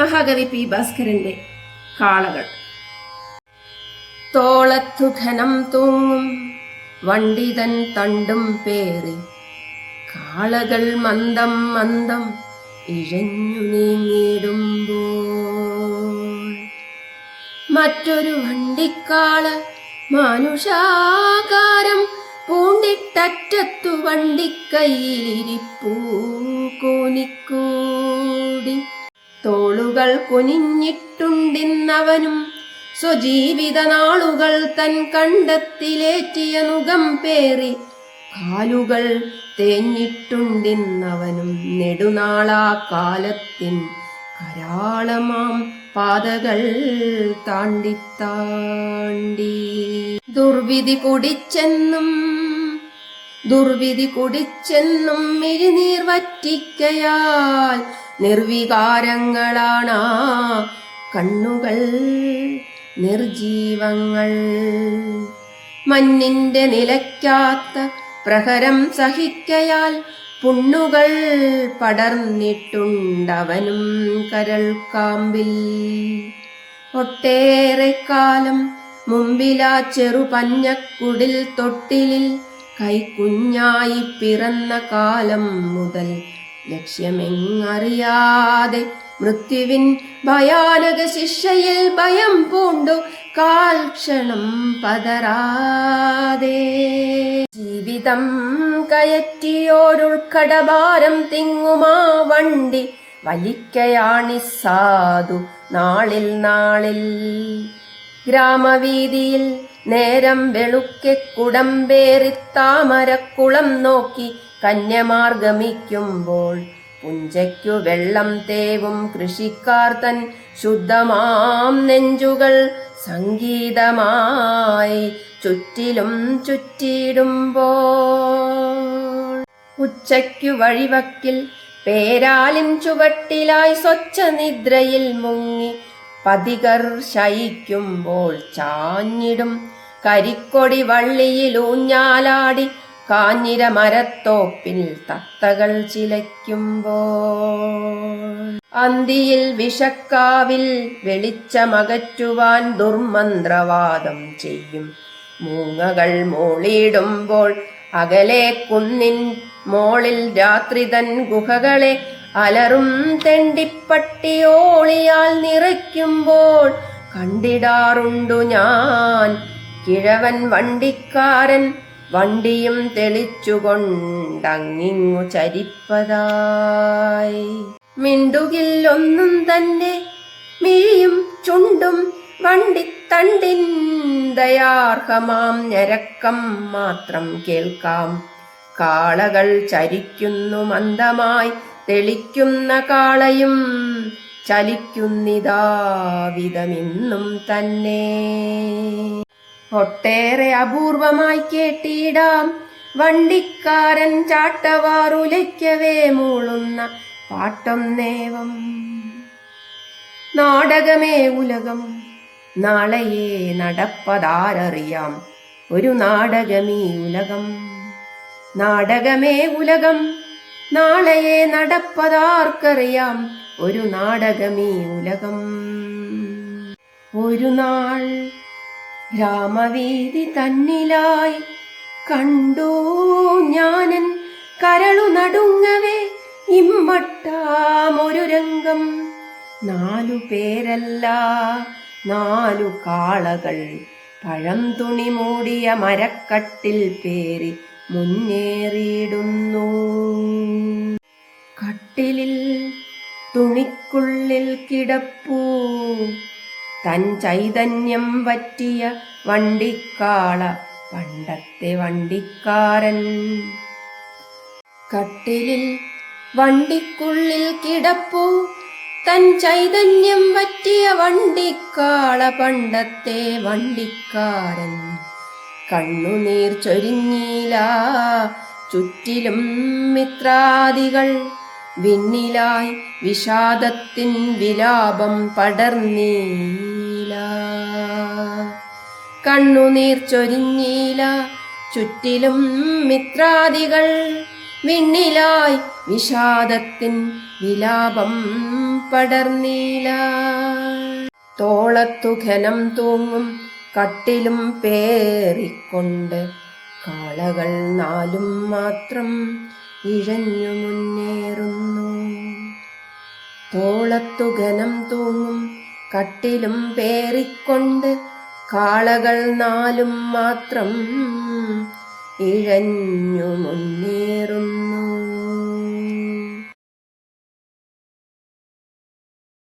മഹാകവി പി ഭാസ്കരന്റെ കാളകൾ. തോളത്തു ഘനം തൂങ്ങും വണ്ടിതൻ തണ്ടും പേറി. കാളകൾ മന്ദം മന്ദം ഇഴഞ്ഞു നീങ്ങിടുമ്പോൾ മറ്റൊരു വണ്ടിക്കാള മനുഷാകാരം പൂണ്ടിട്ടറ്റത്തു വണ്ടിക്കൈയിലിരിപ്പൂ കൂനിക്കൂടി തോളുകൾ കുനിഞ്ഞിട്ടുണ്ടിന്നവനും സ്വജീവിത നാളുകൾ തൻ കണ്ടത്തിലേറ്റിയ നുഖം പേറി കാലുകൾ തേഞ്ഞിട്ടുണ്ടിന്നവനും നെടുനാളാ കാലത്തിൻ കരാളമാം പാതകൾ താണ്ടി താണ്ടി ദുർവിധി കുടിച്ചെന്നും ദുർവിധി കുടിച്ചെന്നും മിഴിനീർ വറ്റിക്കയാൽ നിർവികാരങ്ങളാണ് കണ്ണുകൾ നിർജീവങ്ങൾ. മഞ്ഞിന്റെ നിലയ്ക്കാത്ത പ്രഹരം സഹിക്കയാൽ പുണ്ണുകൾ പടർന്നിട്ടുണ്ടവനും കരൾ കാമ്പിൽ ഒട്ടേറെ കാലം മുമ്പിലാ ചെറു പഞ്ഞക്കുടിൽ തൊട്ടിലിൽ കൈക്കുഞ്ഞായി പിറന്ന കാലം മുതൽ ലക്ഷ്യമെങ്ങറിയാതെ മൃത്യുവിൻ ഭയാനക ശിക്ഷയിൽ ഭയം പൂണ്ടു കാൽക്ഷണം പതരാതെ. ജീവിതം കയറ്റിയോരുൾക്കടഭാരം തിങ്ങുമാ വണ്ടി വലിക്കയാണി സാധു നാളിൽ നാളിൽ. ഗ്രാമവീതിയിൽ നേരം വെളുക്കെ കുടമ്പേറി താമരക്കുളം നോക്കി കന്യമാർഗമിക്കുമ്പോൾ പുഞ്ചയ്ക്കു വെള്ളം തേവും കൃഷിക്കാർ തൻ ശുദ്ധമാം നെഞ്ചുകൾ സംഗീതമായി ചുറ്റിലും ചുറ്റിയിടുമ്പോൾ. ഉച്ചയ്ക്കു വഴിവക്കിൽ പേരാലിൻ ചുവട്ടിലായി സ്വച്ഛ നിദ്രയിൽ മുങ്ങി പതികർ ശയിക്കുമ്പോൾ ചാഞ്ഞിടും കരിക്കൊടി വള്ളിയിൽ ഊഞ്ഞാലാടി കാഞ്ഞിര മരത്തോപ്പിൽ തത്തകൾ ചിലയ്ക്കുമ്പോൾ. അന്തിയിൽ വിഷക്കാവിൽ വെളിച്ചമകറ്റുവാൻ ദുർമന്ത്രവാദം ചെയ്യും. മൂങ്ങകൾ മോളിയിടുമ്പോൾ അകലെ കുന്നിൻ മോളിൽ രാത്രി തൻ ഗുഹകളെ അലറും തെണ്ടിപ്പട്ടിയോളിയാൽ നിറയ്ക്കുമ്പോൾ കണ്ടിടാറുണ്ടു ഞാൻ. കിഴവൻ വണ്ടിക്കാരൻ വണ്ടിയും തെളിച്ചുകൊണ്ടങ്ങിങ്ങു ചരിപ്പതായി. മിണ്ടുകില്ലൊന്നും തന്നെ മിഴിയും ചുണ്ടും വണ്ടിത്തണ്ടിൻ ദയാർഹമാം ഞരക്കം മാത്രം കേൾക്കാം. കാളകൾ ചരിക്കുന്നു മന്ദമായി തെളിക്കുന്ന കാളയും ചലിക്കുന്നിതാവിധമിന്നും തന്നെ. ഒട്ടേറെ അപൂർവമായി കേട്ടിടാം. വണ്ടിക്കാരൻ ചാട്ടവാറുലയ്ക്കവേ മൂളുന്ന പാട്ടം നേവം. നാടകമേ ഉലകം നാളെയേ നടപ്പതാരറിയാം. ഒരു നാടകമീ ഉലകം നാടകമേ ഉലകം നാളെയെ നടപ്പതാർക്കറിയാം. ഒരു നാടകമീ ഉലകം. ഒരു നാൾ ഗ്രാമവീതി തന്നിലായി കണ്ടു ഞാനൻ കരളു നടുങ്ങവേ ഇമ്മട്ടാമൊരു രംഗം. നാലു പേരല്ല നാലു കാളകൾ. പഴം തുണി മൂടിയ മരക്കട്ടിൽ പേറി മുന്നേറിയിടുന്നു. കട്ടിലിൽ തുണിക്കുള്ളിൽ കിടപ്പൂ. തൻ ചൈതന്യം പറ്റിയ വണ്ടിക്കാള പണ്ടത്തെ വണ്ടിക്കാരൻ. കട്ടിലിൽ വണ്ടിക്കുള്ളിൽ കിടപ്പൂ തൻ ചൈതന്യം പറ്റിയ വണ്ടിക്കാള പണ്ടത്തെ വണ്ടിക്കാരൻ. കണ്ണുനീർ ചൊരിഞ്ഞീല ചുറ്റിലും മിത്രാദികൾ. വിണ്ണിലായി വിഷാദത്തിൻ വിലാപം പടർന്നീല കണ്ണുനീർ ചൊരിഞ്ഞീല. ചുറ്റിലും മിത്രാദികൾ. വിണ്ണിലായി വിഷാദത്തിൻ വിലാപം പടർന്നീല. തോളത്തു ഘനം തൂങ്ങും കട്ടിലും പേറിക്കൊണ്ട് കാളകൾ നാലും മാത്രം ഇഴഞ്ഞു മുന്നേറുന്നു. തോളത്തു ഘനം തൂങ്ങും കട്ടിലും പേറിക്കൊണ്ട് കാളകൾ നാലും മാത്രം ഇഴഞ്ഞു മുന്നേറുന്നു.